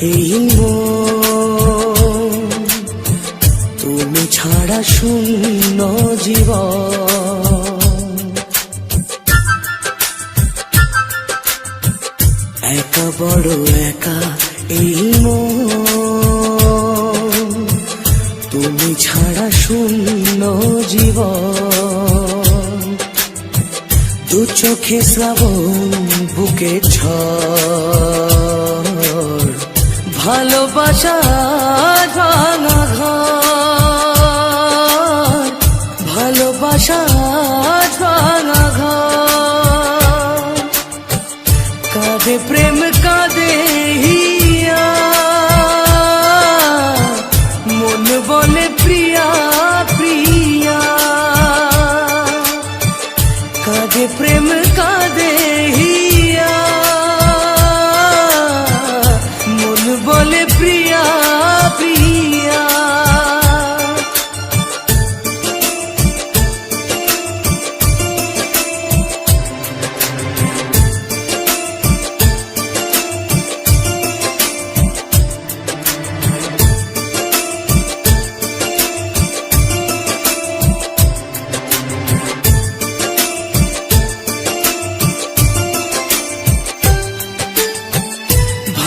এই মন। তুমি ছাড়া শূন্য জীবন। একা বড় একা এই তুমি ছাড়া শূন্য জীবন। দু চোখে শ্রাবণ, বুকে ঝড়।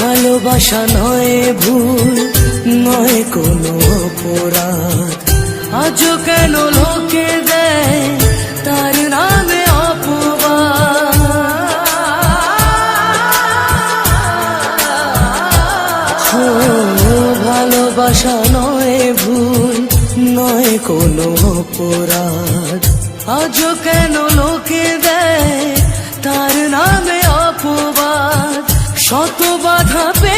ভালোবাসা নয় ভুল, নয় কোনো অপরাধ। আজও কেন লোকে দেয় তার নামে ভালোবাসা নয় ভুল, নয় কোনো অপরাধ। আজও কেন লোকে দেয় তার নামে শত বাধা পেয়ে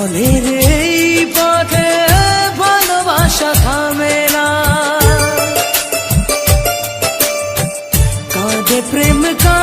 জীবনের এই পথে ভালোবাসা থামে না কাঁদে প্রেম কাঁদে